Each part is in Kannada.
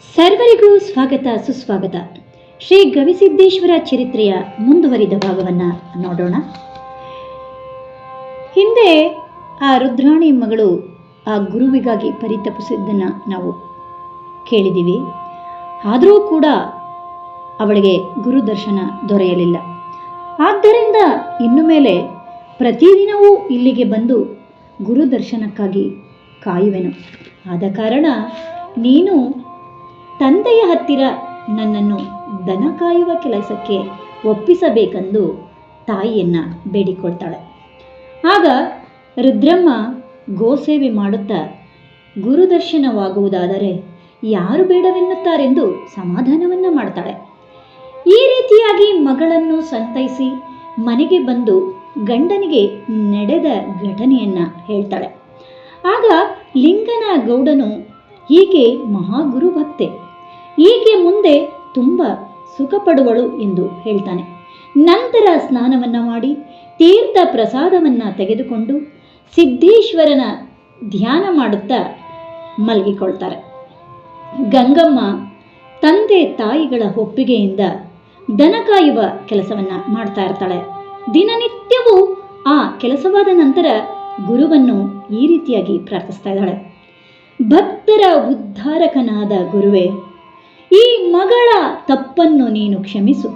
ಸರ್ವರಿಗೂ ಸ್ವಾಗತ, ಸುಸ್ವಾಗತ. ಶ್ರೀ ಗವಿಸಿದ್ದೇಶ್ವರ ಚರಿತ್ರೆಯ ಮುಂದುವರಿದ ಭಾಗವನ್ನು ನೋಡೋಣ. ಹಿಂದೆ ಆ ರುದ್ರಾಣಿ ಮಗಳು ಆ ಗುರುವಿಗಾಗಿ ಪರಿತಪಿಸಿದ್ದನ್ನು ನಾವು ಕೇಳಿದ್ದೀವಿ. ಆದರೂ ಕೂಡ ಅವಳಿಗೆ ಗುರು ದರ್ಶನ ದೊರೆಯಲಿಲ್ಲ. ಆದ್ದರಿಂದ ಇನ್ನು ಮೇಲೆ ಪ್ರತಿದಿನವೂ ಇಲ್ಲಿಗೆ ಬಂದು ಗುರು ದರ್ಶನಕ್ಕಾಗಿ ಕಾಯುವೆನು. ಆದ ಕಾರಣ ನೀನು ತಂದೆಯ ಹತ್ತಿರ ನನ್ನನ್ನು ದನ ಕಾಯುವ ಕೆಲಸಕ್ಕೆ ಒಪ್ಪಿಸಬೇಕೆಂದು ತಾಯಿಯನ್ನು ಬೇಡಿಕೊಳ್ತಾಳೆ. ಆಗ ರುದ್ರಮ್ಮ ಗೋಸೇವೆ ಮಾಡುತ್ತಾ ಗುರುದರ್ಶನವಾಗುವುದಾದರೆ ಯಾರು ಬೇಡವೆನ್ನುತ್ತಾರೆಂದು ಸಮಾಧಾನವನ್ನು ಮಾಡ್ತಾಳೆ. ಈ ರೀತಿಯಾಗಿ ಮಗಳನ್ನು ಸಂತೈಸಿ ಮನೆಗೆ ಬಂದು ಗಂಡನಿಗೆ ನಡೆದ ಘಟನೆಯನ್ನ ಹೇಳ್ತಾಳೆ. ಆಗ ಲಿಂಗನ ಗೌಡನು ಹೀಗೆ ಮಹಾಗುರು ಭಕ್ತೆ ಈಕೆ ಮುಂದೆ ತುಂಬ ಸುಖಪಡುವಳು ಎಂದು ಹೇಳ್ತಾನೆ. ನಂತರ ಸ್ನಾನವನ್ನ ಮಾಡಿ ತೀರ್ಥ ಪ್ರಸಾದವನ್ನ ತೆಗೆದುಕೊಂಡು ಸಿದ್ದೇಶ್ವರನ ಧ್ಯಾನ ಮಾಡುತ್ತಾ ಮಲಗಿಕೊಳ್ತಾರೆ. ಗಂಗಮ್ಮ ತಂದೆ ತಾಯಿಗಳ ಒಪ್ಪಿಗೆಯಿಂದ ದನ ಕಾಯುವ ಕೆಲಸವನ್ನು ಮಾಡ್ತಾ ಇರ್ತಾಳೆ. ದಿನನಿತ್ಯವೂ ಆ ಕೆಲಸವಾದ ನಂತರ ಗುರುವನ್ನು ಈ ರೀತಿಯಾಗಿ ಪ್ರಾರ್ಥಿಸ್ತಾ ಇದ್ದಾಳೆ. ಭಕ್ತರ ಉದ್ಧಾರಕನಾದ ಗುರುವೇ ಈ ಮಗಳ ತಪ್ಪನ್ನು ನೀನು ಕ್ಷಮಿಸು.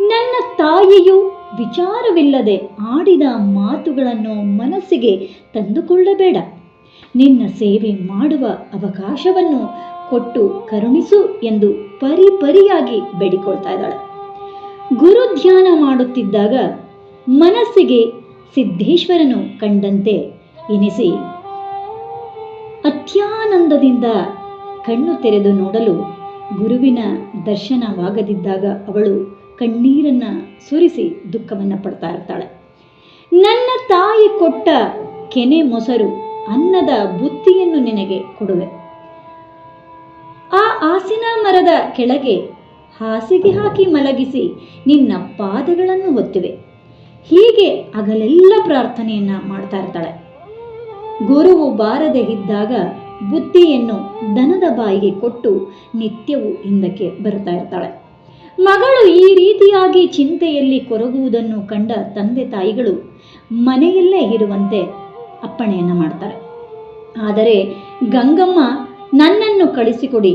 ನನ್ನ ತಾಯಿಯು ವಿಚಾರವಿಲ್ಲದೆ ಆಡಿದ ಮಾತುಗಳನ್ನು ಮನಸ್ಸಿಗೆ ತಂದುಕೊಳ್ಳಬೇಡ. ನಿನ್ನ ಸೇವೆ ಮಾಡುವ ಅವಕಾಶವನ್ನು ಕೊಟ್ಟು ಕರುಣಿಸು ಎಂದು ಪರಿ ಪರಿಯಾಗಿ ಬೇಡಿಕೊಳ್ತಾ ಇದ್ದಾಳೆ. ಗುರು ಧ್ಯಾನ ಮಾಡುತ್ತಿದ್ದಾಗ ಮನಸ್ಸಿಗೆ ಸಿದ್ದೇಶ್ವರನು ಕಂಡಂತೆ ಎನಿಸಿ ಅತ್ಯಾನಂದದಿಂದ ಕಣ್ಣು ತೆರೆದು ನೋಡಲು ಗುರುವಿನ ದರ್ಶನವಾಗದಿದ್ದಾಗ ಅವಳು ಕಣ್ಣೀರನ್ನ ಸುರಿಸಿ ದುಃಖವನ್ನ ಪಡ್ತಾ ಇರ್ತಾಳೆ. ನನ್ನ ತಾಯಿ ಕೊಟ್ಟ ಕೆನೆ ಮೊಸರು ಅನ್ನದ ಬುತ್ತಿಯನ್ನು ನಿನಗೆ ಕೊಡುವೆ. ಆ ಆಸಿನ ಮರದ ಕೆಳಗೆ ಹಾಸಿಗೆ ಹಾಕಿ ಮಲಗಿಸಿ ನಿನ್ನ ಪಾದಗಳನ್ನು ಹೊತ್ತಿವೆ ಹೀಗೆ ಅಗಲೆಲ್ಲ ಪ್ರಾರ್ಥನೆಯನ್ನ ಮಾಡ್ತಾ ಇರ್ತಾಳೆ. ಗುರುವು ಬಾರದೆ ಇದ್ದಾಗ ಬುದ್ಧಿಯನ್ನು ದನದ ಬಾಯಿಗೆ ಕೊಟ್ಟು ನಿತ್ಯವೂ ಹಿಂದಕ್ಕೆ ಬರ್ತಾ ಇರ್ತಾಳೆ. ಮಗಳು ಈ ರೀತಿಯಾಗಿ ಚಿಂತೆಯಲ್ಲಿ ಕೊರಗುವುದನ್ನು ಕಂಡ ತಂದೆ ತಾಯಿಗಳು ಮನೆಯಲ್ಲೇ ಇರುವಂತೆ ಅಪ್ಪಣೆಯನ್ನು ಮಾಡ್ತಾರೆ. ಆದರೆ ಗಂಗಮ್ಮ, ನನ್ನನ್ನು ಕಳಿಸಿಕೊಡಿ,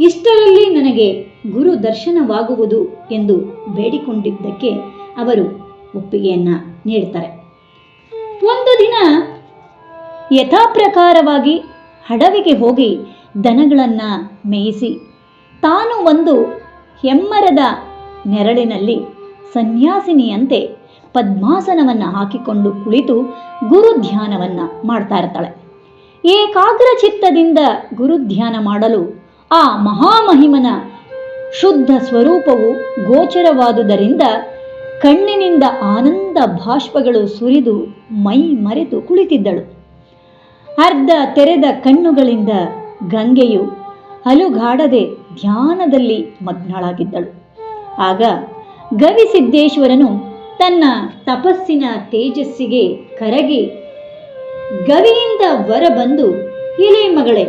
ಇಷ್ಟರಲ್ಲಿ ನನಗೆ ಗುರು ದರ್ಶನವಾಗುವುದು ಎಂದು ಬೇಡಿಕೊಂಡಿದ್ದಕ್ಕೆ ಅವರು ಒಪ್ಪಿಗೆಯನ್ನ ನೀಡ್ತಾರೆ. ಒಂದು ದಿನ ಯಥಾಪ್ರಕಾರವಾಗಿ ಹಡವಿಗೆ ಹೋಗಿ ದನಗಳನ್ನು ಮೇಯಿಸಿ, ತಾನು ಒಂದು ಹೆಮ್ಮರದ ನೆರಳಿನಲ್ಲಿ ಸನ್ಯಾಸಿನಿಯಂತೆ ಪದ್ಮಾಸನವನ್ನು ಹಾಕಿಕೊಂಡು ಕುಳಿತು ಗುರು ಧ್ಯಾನವನ್ನು ಮಾಡ್ತಾ ಇರ್ತಾಳೆ. ಏಕಾಗ್ರ ಚಿತ್ತದಿಂದ ಗುರು ಧ್ಯಾನ ಮಾಡಲು ಆ ಮಹಾಮಹಿಮನ ಶುದ್ಧ ಸ್ವರೂಪವು ಗೋಚರವಾದುದರಿಂದ ಕಣ್ಣಿನಿಂದ ಆನಂದ ಭಾಷ್ಪಗಳು ಸುರಿದು ಮೈ ಮರೆತು ಕುಳಿತಿದ್ದಳು. ಅರ್ಧ ತೆರೆದ ಕಣ್ಣುಗಳಿಂದ ಗಂಗೆಯು ಅಲುಗಾಡದೆ ಧ್ಯಾನದಲ್ಲಿ ಮಗ್ನಳಾಗಿದ್ದಳು. ಆಗ ಗವಿಸಿದ್ದೇಶ್ವರನು ತನ್ನ ತಪಸ್ಸಿನ ತೇಜಸ್ಸಿಗೆ ಕರಗಿ, ಗವಿಯಿಂದ ಹೊರಬಂದು ಇಲೆ ಮಗಳೇ,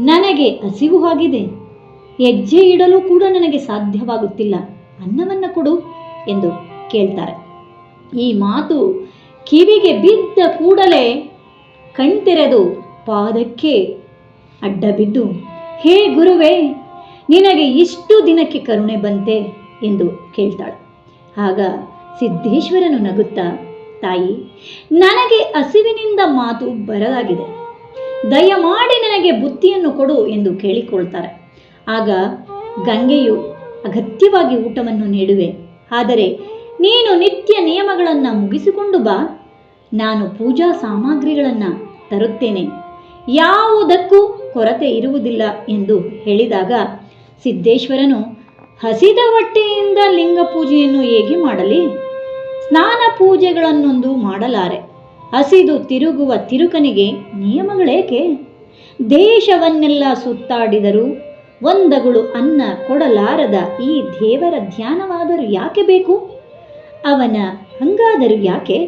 ನನಗೆ ಹಸಿವು ಆಗಿದೆ. ಹೆಜ್ಜೆ ಇಡಲು ಕೂಡ ನನಗೆ ಸಾಧ್ಯವಾಗುತ್ತಿಲ್ಲ, ಅನ್ನವನ್ನು ಕೊಡು ಎಂದು ಕೇಳ್ತಾರೆ. ಈ ಮಾತು ಕಿವಿಗೆ ಬಿದ್ದ ಕೂಡಲೇ ಕಣ್ತೆರೆದು ಪಾದಕ್ಕೆ ಅಡ್ಡ ಬಿದ್ದು ಹೇ ಗುರುವೇ, ನಿನಗೆ ಇಷ್ಟು ದಿನಕ್ಕೆ ಕರುಣೆ ಬಂತೆ? ಎಂದು ಕೇಳ್ತಾಳೆ. ಆಗ ಸಿದ್ದೇಶ್ವರನು ನಗುತ್ತಾ, ತಾಯಿ, ನನಗೆ ಹಸಿವಿನಿಂದ ಮಾತು ಬರಲಾಗಿದೆ. ದಯಮಾಡಿ ನನಗೆ ಬುತ್ತಿಯನ್ನು ಕೊಡು ಎಂದು ಕೇಳಿಕೊಳ್ತಾರೆ. ಆಗ ಗಂಗೆಯು ಅಗತ್ಯವಾಗಿ ಊಟವನ್ನು ನೀಡುವೆ. ಆದರೆ ನೀನು ನಿತ್ಯ ನಿಯಮಗಳನ್ನು ಮುಗಿಸಿಕೊಂಡು ಬಾ. ನಾನು ಪೂಜಾ ಸಾಮಗ್ರಿಗಳನ್ನು ತರುತ್ತೇನೆ. ಯಾವುದಕ್ಕೂ ಕೊರತೆ ಇರುವುದಿಲ್ಲ ಎಂದು ಹೇಳಿದಾಗ ಸಿದ್ದೇಶ್ವರನು, ಹಸಿದ ಹೊಟ್ಟೆಯಿಂದ ಲಿಂಗ ಪೂಜೆಯನ್ನು ಹೇಗೆ ಮಾಡಲಿ? ಸ್ನಾನ ಪೂಜೆಗಳನ್ನೊಂದು ಮಾಡಲಾರೆ. ಹಸಿದು ತಿರುಗುವ ತಿರುಕನಿಗೆ ನಿಯಮಗಳೇಕೆ? ದೇಶವನ್ನೆಲ್ಲ ಸುತ್ತಾಡಿದರೂ ಒಂದಗಳು ಅನ್ನ ಕೊಡಲಾರದ ಈ ದೇವರ ಧ್ಯಾನವಾದರೂ ಯಾಕೆ ಬೇಕು? ಅವನ ಹಂಗಾದರೂ ಯಾಕೆ?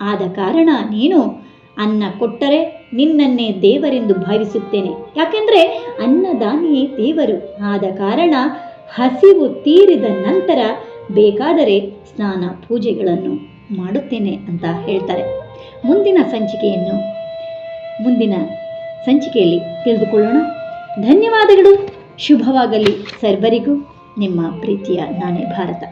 ಆದ ಕಾರಣ ನೀನು ಅನ್ನ ಕೊಟ್ಟರೆ ನಿನ್ನನ್ನೇ ದೇವರೆಂದು ಭಾವಿಸುತ್ತೇನೆ. ಯಾಕೆಂದರೆ ಅನ್ನದಾನಿಯೇ ದೇವರು. ಆದ ಕಾರಣ ಹಸಿವು ತೀರಿದ ನಂತರ ಬೇಕಾದರೆ ಸ್ನಾನ ಪೂಜೆಗಳನ್ನು ಮಾಡುತ್ತೇನೆ ಅಂತ ಹೇಳ್ತಾರೆ. ಮುಂದಿನ ಸಂಚಿಕೆಯನ್ನು, ಮುಂದಿನ ಸಂಚಿಕೆಯಲ್ಲಿ ತಿಳಿದುಕೊಳ್ಳೋಣ. ಧನ್ಯವಾದಗಳು. ಶುಭವಾಗಲಿ ಸರ್ವರಿಗೂ. ನಿಮ್ಮ ಪ್ರೀತಿಯ ನಾನೇ ಭಾರತ.